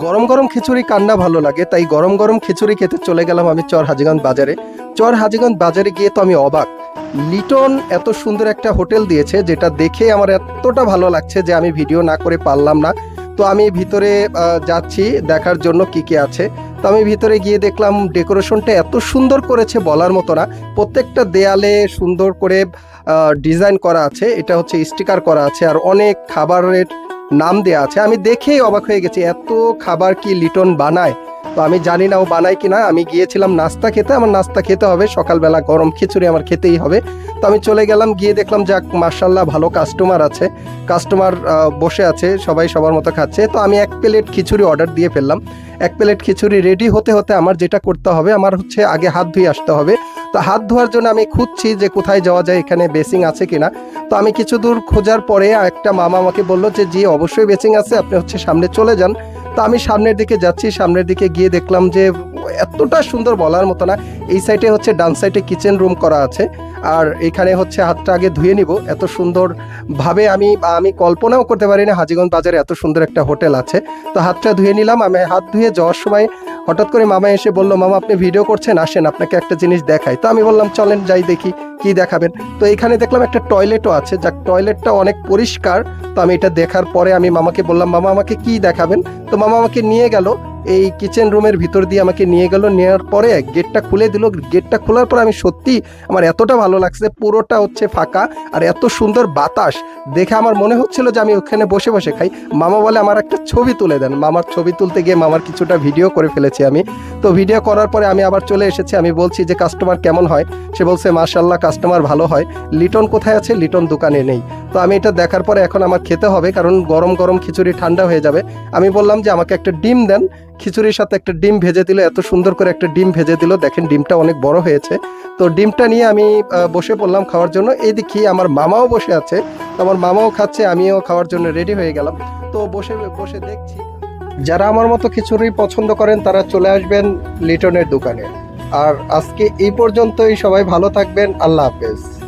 গরম গরম খিচুড়ি কান্না ভালো লাগে, তাই গরম গরম খিচুড়ি খেতে চলে গেলাম আমি চর হাজিগঞ্জ বাজারে। চর হাজিগঞ্জ বাজারে গিয়ে তো আমি অবাক। লিটন এত সুন্দর একটা হোটেল দিয়েছে, যেটা দেখে আমার এতটা ভালো লাগছে যে আমি ভিডিও না করে পারলাম না। তো আমি ভিতরে যাচ্ছি দেখার জন্য কি কি আছে। তো আমি ভিতরে গিয়ে দেখলাম ডেকোরেশনটা এত সুন্দর করেছে বলার মতো না। প্রত্যেকটা দেয়ালে সুন্দর করে ডিজাইন করা আছে। এটা হচ্ছে স্টিকার করা আছে, আর অনেক খাবারের নাম দেয়া আছে। আমি দেখেই অবাক হয়ে গেছি, এত খাবার কি লিটন বানায়? তো আমি জানি না ও বানায় কি না। আমি গিয়েছিলাম নাস্তা খেতে, আমার নাস্তা খেতে হবে, সকালবেলা গরম খিচুড়ি আমার খেতেই হবে। তো আমি চলে গেলাম, গিয়ে দেখলাম, যাক মার্শাল্লাহ ভালো কাস্টমার আছে। কাস্টমার বসে আছে, সবাই সবার মতো খাচ্ছে। তো আমি এক প্লেট খিচুড়ি অর্ডার দিয়ে ফেললাম। এক প্লেট খিচুড়ি রেডি হতে হতে আমার যেটা করতে হবে, আমার হচ্ছে আগে হাত ধুয়ে আসতে হবে। তো হাত ধোয়ার জন্য আমি খুঁজছি যে কোথায় যাওয়া যায়, এখানে বেসিং আছে কিনা। তো আমি কিছু দূর খোঁজার পরে একটা মামা আমাকে বলল যে, জি, অবশ্যই বেসিং আছে, আপনি হচ্ছে সামনে চলে যান। তো আমি সামনের দিকে যাচ্ছি, সামনের দিকে গিয়ে দেখলাম যে এতটা সুন্দর বলার মতো না। এই সাইডে হচ্ছে ডান সাইডে কিচেন রুম করা আছে। আর এখানে হচ্ছে হাতটা আগে ধুয়ে নিব। এত সুন্দরভাবে আমি আমি কল্পনাও করতে পারি না হাজিগঞ্জ বাজারে এত সুন্দর একটা হোটেল আছে। তো হাতটা ধুয়ে নিলাম। আমি হাত ধুয়ে যাওয়ার সময় হঠাৎ করে মামা এসে বলল, মামা, আপনি ভিডিও করছেন, আসেন, আপনাকে একটা জিনিস দেখাই। তো আমি বললাম, চলেন, যাই দেখি কি দেখাবেন। তো এখানে দেখলাম একটা টয়লেটও আছে। যাক টয়লেটটা অনেক পরিষ্কার। তো আমি এটা দেখার পরে আমি মামাকে বললাম, মামা, আমাকে কি দেখাবেন? তো মামা আমাকে নিয়ে গেল। এই কিচেন রুমের ভিতর দিয়ে আমাকে নিয়ে গেল। নেওয়ার পরে গেটটা খুলে দিল। গেটটা খোলার পর আমি সত্যি আমার এতটা ভালো লাগছে, পুরোটা হচ্ছে ফাঁকা আর এত সুন্দর বাতাস। দেখে আমার মনে হচ্ছিল যে আমি ওখানে বসে বসে খাই। মামা বলে, আমার একটা ছবি তুলে দেন। মামার ছবি তুলতে গিয়ে মামার কিছুটা ভিডিও করে ফেলেছি আমি। তো ভিডিও করার পরে আমি আবার চলে এসেছি। আমি বলছি যে কাস্টমার কেমন হয়? সে বলছে মার্শাল্লাহ কাস্টমার ভালো হয়। লিটন কোথায় আছে? লিটন দোকানে নেই। তো আমি এটা দেখার পরে এখন আমার খেতে হবে, কারণ গরম গরম খিচুড়ি ঠান্ডা হয়ে যাবে। আমি বললাম যে আমাকে একটা ডিম দেন। খিচুড়ির সাথে একটা ডিম ভেজে দিল, এত সুন্দর করে একটা ডিম ভেজে দিল। দেখেন ডিমটা অনেক বড় হয়েছে। তো ডিমটা নিয়ে আমি বসে পড়লাম খাওয়ার জন্য। এই দেখি আমার মামাও বসে আছে। আমার মামাও খাচ্ছে, আমিও খাওয়ার জন্য রেডি হয়ে গেলাম। তো বসে বসে দেখছি। যারা আমার মতো খিচুড়ি পছন্দ করেন, তারা চলে আসবেন লিটনের দোকানে। আর আজকে এই পর্যন্তই। সবাই ভালো থাকবেন। আল্লাহ হাফেজ।